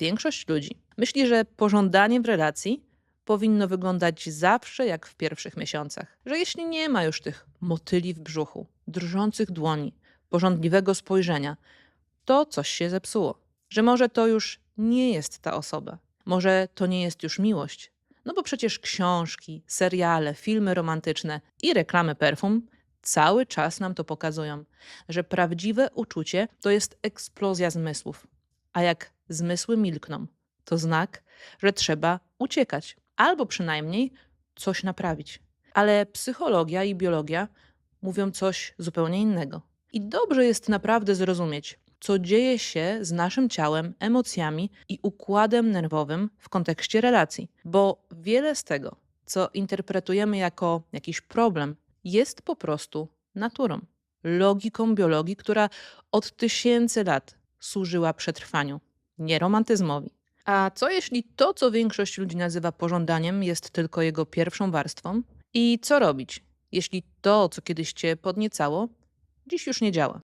większość ludzi myśli, że pożądanie w relacji powinno wyglądać zawsze jak w pierwszych miesiącach. Że jeśli nie ma już tych motyli w brzuchu, drżących dłoni, pożądliwego spojrzenia, to coś się zepsuło. Że może to już nie jest ta osoba. Może to nie jest już miłość. No bo przecież książki, seriale, filmy romantyczne i reklamy perfum cały czas nam to pokazują, że prawdziwe uczucie to jest eksplozja zmysłów. A jak zmysły milkną, to znak, że trzeba uciekać, albo przynajmniej coś naprawić. Ale psychologia i biologia mówią coś zupełnie innego. I dobrze jest naprawdę zrozumieć, co dzieje się z naszym ciałem, emocjami i układem nerwowym w kontekście relacji, bo wiele z tego, co interpretujemy jako jakiś problem, jest po prostu naturą, logiką biologii, która od tysięcy lat służyła przetrwaniu, nie romantyzmowi. A co jeśli to, co większość ludzi nazywa pożądaniem, jest tylko jego pierwszą warstwą? I co robić, jeśli to, co kiedyś cię podniecało, dziś już nie działa?